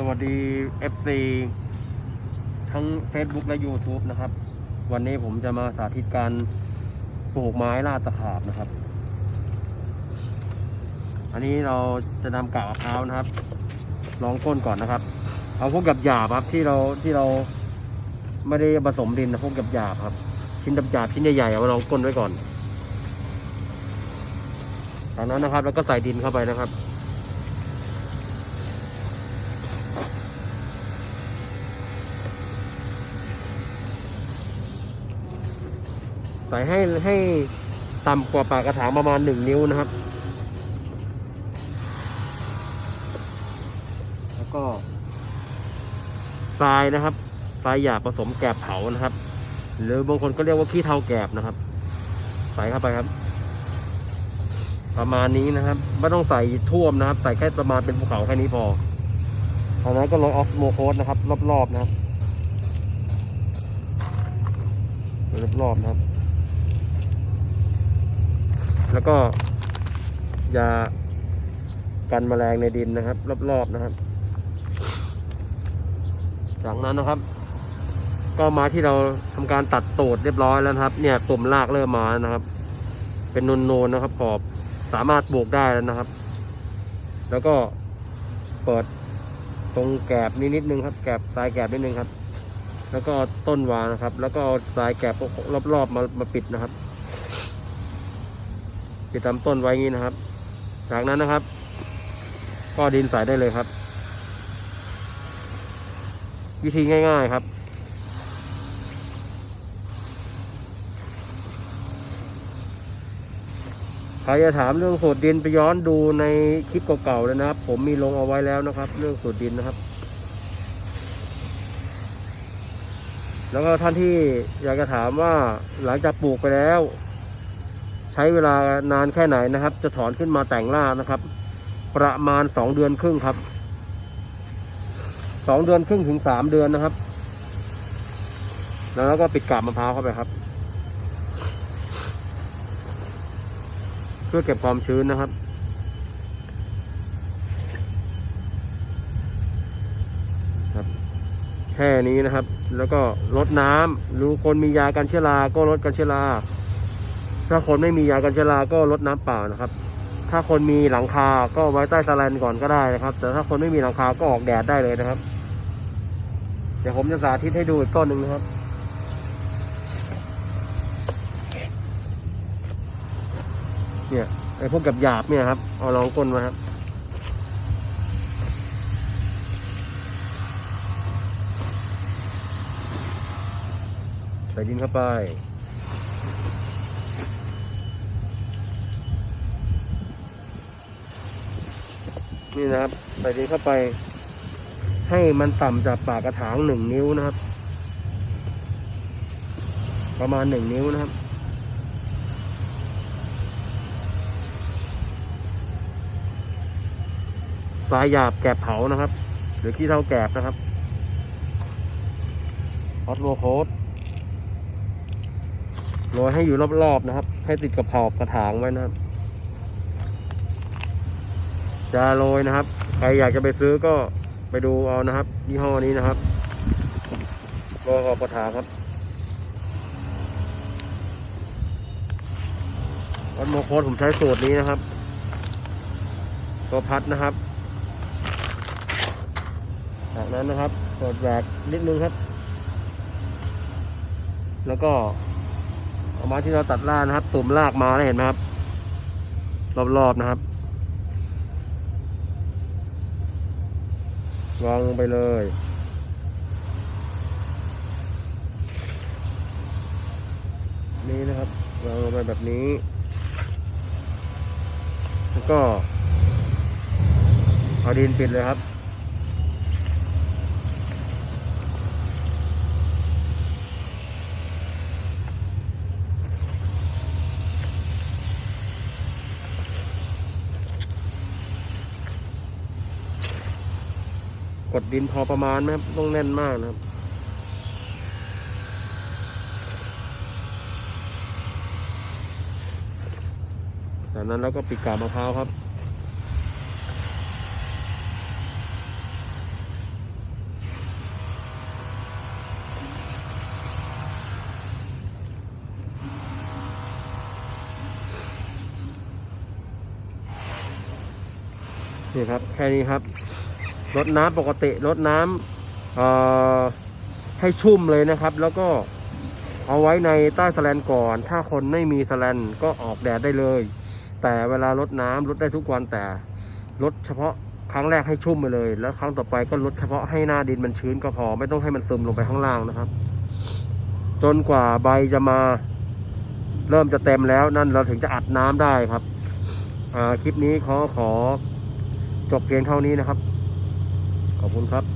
สวัสดี FC ทั้ง Facebook และ YouTube นะครับ วันนี้ผมจะมาสาธิตการปลูกไม้ล่าตะขาบนะครับ อันนี้เราจะนำกากมะพร้าวนะครับลองก้นก่อนนะครับ เอาพวกกับหยาบครับที่เราที่เราไม่ได้ผสมดินนะพวกกับหยาบครับ ชิ้นดับหยาบชิ้นใหญ่ๆเอามาลองก้นไว้ก่อนจากนั้นนะครับ แล้วก็ใส่ดินเข้าไปนะครับ ใส่ให้ให้ต่ำกว่าปากกระถางประมาณหนึ่งนิ้วนะครับ แล้วก็ทรายนะครับทรายหยาบผสมแกบเผานะครับ หรือบางคนก็เรียกว่าขี้เทาแกบนะครับ ใส่เข้าไปครับ ประมาณนี้นะครับไม่ต้องใส่ท่วมนะครับ ใส่แค่ประมาณเป็นภูเขาแค่นี้พอทางนั้นก็โรยออฟโมโคสนะครับ รอบๆนะครับรอบๆนะครับ แล้วก็ยากันแมลงในดินนะครับ รอบๆนะครับ จากนั้นนะครับ ก็มาที่เราทำการตัดตูดเรียบร้อยแล้วครับ เนี่ยตุ่มรากเริ่มมาแล้วนะครับ เป็นนูนๆนะครับ ขอบสามารถปลูกได้แล้วนะครับ แล้วก็เปิดตรงแกบนิดนิดนึงครับ แกบปลายแกบนิดนึงครับ แล้วก็ต้นวางนะครับ แล้วก็เอาปลายแกบรอบๆมามาปิดนะครับ ปิดตามต้นไว้งี้นะครับ จากนั้นนะครับ ก็ดินใส่ได้เลยครับ วิธีง่าย ๆครับ ใครจะถามเรื่องสูตรดินไปย้อนดูในคลิปเก่าๆเลยนะครับ ผมมีลงเอาไว้แล้วนะครับ เรื่องสูตรดินนะครับแล้วก็ท่านที่อยากจะถามว่าหลังจากปลูกไปแล้ว ช้เวลานานแค่ไหนนะครับ จะถอนขึ้นมาแต่งรานะครับ ประมาณสองเดือนครึ่งครับสองเดือนครึ่งถึงสามเดือนนะครับ แล้วก็ปิดกาบมะพร้าวเข้าไปครับ เพื่อเก็บความชื้นนะครับ ครับ แค่นี้นะครับ แล้วก็ลดน้ำรือคนมียากันเชื้อรา ก็ลดกันเชื้อรา ถ้าคนไม่มียากันเชื้อราก็ลดน้ำเปล่านะครับ ถ้าคนมีหลังคาก็ไว้ใต้สแลนก่อนก็ได้นะครับ แต่ถ้าคนไม่มีหลังคาก็ออกแดดได้เลยนะครับ เดี๋ยวผมจะสาธิตให้ดูอีกต้นหนึ่งนะครับเนี่ยไอ้พวกกับหยาบเนี่ยครับเอาลองก้นมาครับใส่ดินเข้าไป นี่นะครับ ใส่ดินเข้าไป ให้มันต่ำจากปากกระถางหนึ่งนิ้วนะครับ ประมาณหนึ่งนิ้วนะครับสายหยาบแกบเผานะครับ หรือขี้เท่าแกบนะครับฮอตโลโคสโรยให้อยู่รอบๆนะครับ ให้ติดกับขอบกระถางไว้นะครับ จะโรยนะครับ ใครอยากจะไปซื้อก็ไปดูเอานะครับยี่ห้อนี้นะครับโรยขอบกระถางครับวัดโมโคสผมใช้สูตรนี้นะครับ ตัวพัดนะครับ จากนั้นนะครับกดแหวกนิดนึงครับ แล้วก็เอามาที่เราตัดล่ากนะครับ ตุ่มลากมาแล้วเห็นไหมครับ รอบๆนะครับ วางลงไปเลย นี่นะครับ วางลงไปแบบนี้ แล้วก็เอาดินปิดเลยครับ กดดินพอประมาณไหมครับต้องแน่นมากนะครับจากนั้นเราก็ปิดกาบมะพร้าวครับนี่ครับ แค่นี้ครับ รดน้ำปกติรดน้ำให้ชุ่มเลยนะครับ แล้วก็เอาไว้ในใต้สแลนก่อน ถ้าคนไม่มีสแลนก็ออกแดดได้เลย แต่เวลารดน้ำรดได้ทุกวันแต่รดเฉพาะครั้งแรกให้ชุ่มไปเลย แล้วครั้งต่อไปก็ลดเฉพาะให้หน้าดินมันชื้นก็พอ ไม่ต้องให้มันซึมลงไปข้างล่างนะครับ จนกว่าใบจะมา เริ่มจะเต็มแล้วนั่นเราถึงจะอัดน้ำได้ครับ คลิปนี้ขอขอจบเพียงเท่านี้นะครับ ขอบคุณครับ